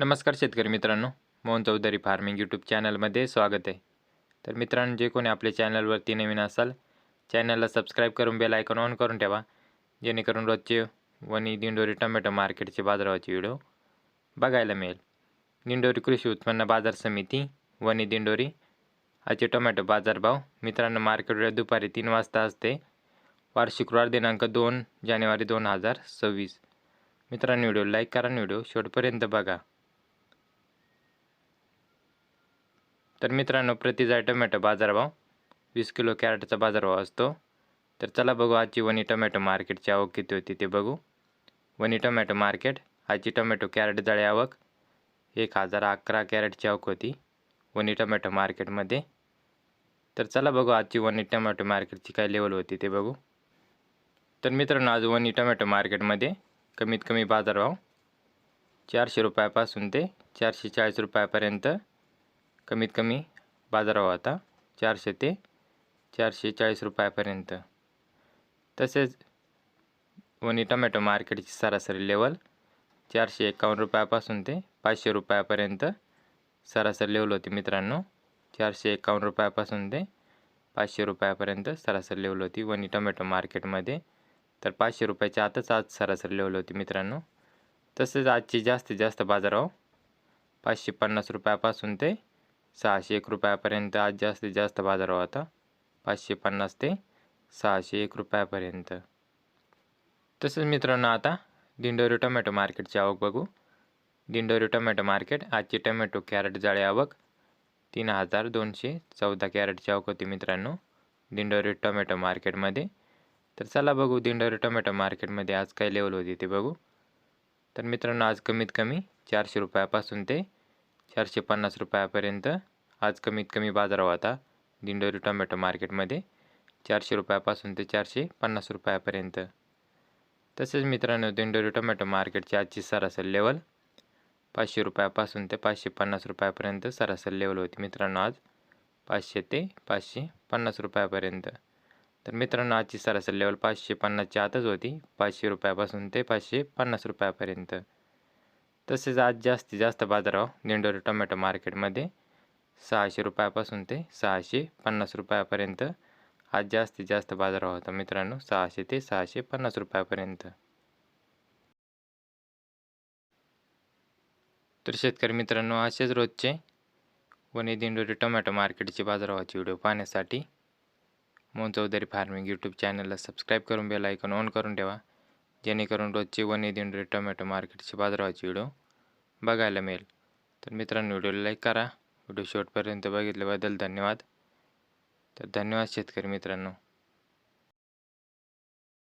नमस्कार शेतकरी मित्रांनो मोहन चौधरी फार्मिंग यूट्यूब चॅनलमध्ये स्वागत आहे. तर मित्रांनो जे कोणी आपल्या चॅनलवरती नवीन असाल चॅनलला सबस्क्राईब करून बेल आयकॉन ऑन करून ठेवा जेणेकरून रोजचे वणी दिंडोरी टोमॅटो मार्केटचे बाजारावरचे व्हिडिओ बघायला मिळेल. दिंडोरी कृषी उत्पन्न बाजार समिती वणी दिंडोरी आजचे टोमॅटो बाजारभाव मित्रांनो मार्केट दुपारी तीन वाजता असते. वार शुक्रवार दिनांक दोन जानेवारी दोन हजार सव्वीस. मित्रांनो व्हिडिओ लाईक करा व्हिडिओ शेवटपर्यंत बघा. तर मित्रांनो प्रति जाय टोमॅटो बाजारभाव वीस किलो कॅरेटचा बाजारभाव असतो. तर चला बघू आजची वनी टोमॅटो मार्केटची आवक किती होती ते बघू. वनी टोमॅटो मार्केट आजची टोमॅटो कॅरेट जाळी आवक एक हजार अकरा कॅरेटची आवक होती वनी टोमॅटो मार्केटमध्ये. तर चला बघू आजची वनी टोमॅटो मार्केटची काय लेवल होती ते बघू. तर मित्रांनो आज वनी टोमॅटो मार्केटमध्ये कमीत कमी बाजारभाव चारशे रुपयापासून ते चारशे चाळीस रुपयापर्यंत कमीत कमी बाजारभाव आता चारशे ते चारशे चाळीस रुपयापर्यंत. तसेच वणी टोमॅटो मार्केटची सरासरी लेवल चारशे एकावन्न रुपयापासून ते पाचशे रुपयापर्यंत सरासरी लेवल होती मित्रांनो. चारशे एकावन्न रुपयापासून ते पाचशे रुपयापर्यंत सरासरी लेवल होती वणी टोमॅटो मार्केटमध्ये. तर पाचशे रुपयाच्या आतच आज सरासरी लेवल होती मित्रांनो. तसेच आजची जास्तीत जास्त बाजारभाव पाचशे पन्नास रुपयापासून ते सहाशे एक रुपयापर्यंत आज जास्तीत जास्त बाजार होता. पाचशे पन्नास ते सहाशे एक रुपयापर्यंत. तसंच मित्रांनो आता दिंडोरी टोमॅटो मार्केटची आवक बघू. दिंडोरी टोमॅटो मार्केट आजची टोमॅटो कॅरेट जाळे आवक तीन हजार दोनशे चौदा कॅरेटची आवक होती मित्रांनो दिंडोरी टोमॅटो मार्केटमध्ये. तर चला बघू दिंडोरी टोमॅटो मार्केटमध्ये आज काय लेवल होती ते बघू. तर मित्रांनो आज कमीत कमी चारशे रुपयापासून ते चारशे पन्नास रुपयापर्यंत. आज कमीत कमी बाजारभाव होता दिंडोरी टोमॅटो मार्केटमध्ये चारशे रुपयापासून ते चारशे पन्नास रुपयापर्यंत. तसेच मित्रांनो दिंडोरी टोमॅटो मार्केटची आजची सरासरी लेवल पाचशे रुपयापासून ते पाचशे पन्नास रुपयापर्यंत सरासरी लेवल होती. मित्रांनो आज पाचशे ते पाचशे पन्नास रुपयापर्यंत. तर मित्रांनो आजची सरासरी लेवल पाचशे पन्नासच्या आतच होती. पाचशे रुपयापासून ते पाचशे पन्नास रुपयापर्यंत. तसेच आज जास्तीत जास्त बाजारभाव हो. दिंडोरी टोमॅटो मार्केटमध्ये सहाशे रुपयापासून ते सहाशे पन्नास रुपयापर्यंत आज जास्तीत जास्त बाजारभाव होता मित्रांनो. सहाशे ते सहाशे पन्नास रुपयापर्यंत. तर शेतकरी मित्रांनो असेच रोजचे वणी दिंडोरी टोमॅटो मार्केटचे बाजारभावाचे व्हिडिओ पाहण्यासाठी मोन चौधरी फार्मिंग यूट्यूब चॅनलला सबस्क्राईब करून बेल आयकॉन ऑन करून ठेवा. जेणेकरून रोजचे वणी दिंडोरी टोमॅटो मार्केटचे बाजारभावाचे व्हिडिओ बघायला मिळेल. तर मित्रांनो व्हिडिओला लाईक करा. व्हिडिओ शेवटपर्यंत बघितल्याबद्दल धन्यवाद. तर धन्यवाद शेतकरी मित्रांनो.